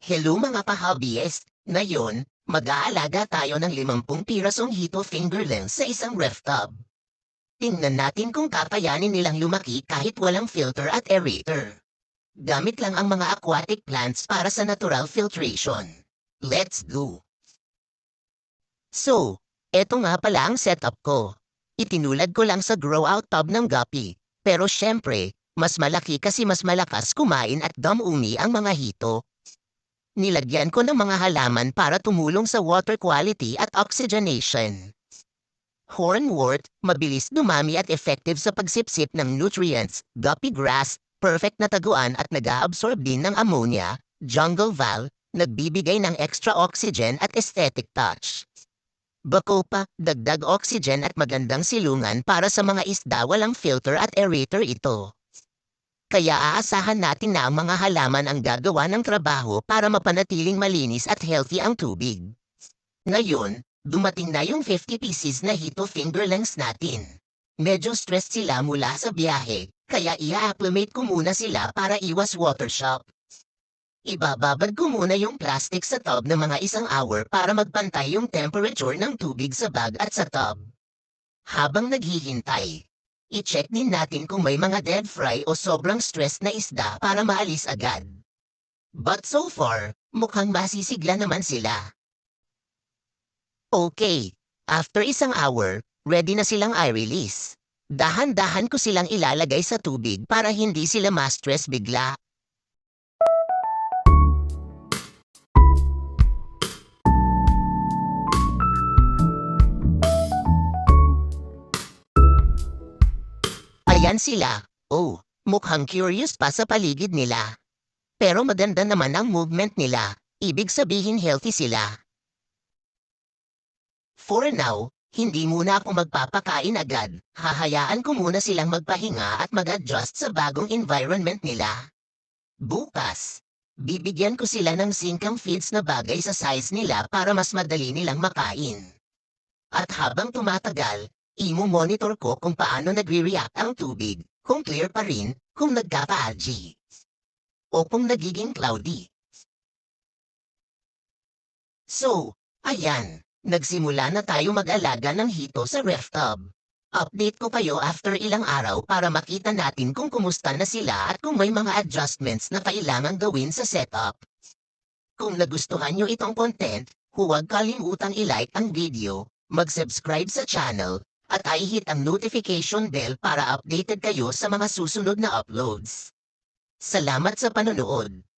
Hello mga ka-hobbyist! Ngayon, mag-aalaga tayo ng 50 pirasong hito fingerlings sa isang ref tub. Tingnan natin kung kakayanin nilang lumaki kahit walang filter at aerator. Gamit lang ang mga aquatic plants para sa natural filtration. Let's go! So, eto nga pala ang setup ko. Itinulad ko lang sa grow out tub ng guppy. Pero syempre, mas malaki kasi mas malakas kumain at dumumi ang mga hito. Nilagyan ko ng mga halaman para tumulong sa water quality at oxygenation. Hornwort, mabilis dumami at effective sa pagsipsip ng nutrients, guppy grass, perfect na taguan at nag-absorb din ng ammonia, jungle val, nagbibigay ng extra oxygen at aesthetic touch. Bako dagdag oxygen at magandang silungan para sa mga isda walang filter at aerator ito. Kaya aasahan natin na ang mga halaman ang gagawa ng trabaho para mapanatiling malinis at healthy ang tubig. Ngayon, dumating na yung 50 pieces na hito fingerlings natin. Medyo stressed sila mula sa biyahe, kaya i-acclimate ko muna sila para iwas water shock. Ibababad ko muna yung plastic sa tub ng mga isang hour para magpantay yung temperature ng tubig sa bag at sa tub. Habang naghihintay, i-check din natin kung may mga dead fry o sobrang stress na isda para maalis agad. But so far, mukhang masisigla naman sila. Okay, after isang hour, ready na silang i-release. Dahan-dahan ko silang ilalagay sa tubig para hindi sila ma-stress bigla. Ayan sila. Oh, mukhang curious pa sa paligid nila. Pero maganda naman ang movement nila. Ibig sabihin healthy sila. For now, hindi muna ako magpapakain agad. Hahayaan ko muna silang magpahinga at mag-adjust sa bagong environment nila. Bukas, bibigyan ko sila ng singkang feeds na bagay sa size nila para mas madali nilang makain. At habang tumatagal, imo-monitor ko kung paano nagre-react ang tubig, kung clear pa rin, kung nagkaka-algae. O kung nagiging cloudy. So, ayan, nagsimula na tayo mag-alaga ng hito sa ref tub. Update ko kayo after ilang araw para makita natin kung kumusta na sila at kung may mga adjustments na kailangang gawin sa setup. Kung nagustuhan nyo itong content, huwag kalimutang i-like ang video, mag-subscribe sa channel, at i-hit ang notification bell para updated kayo sa mga susunod na uploads. Salamat sa panonood!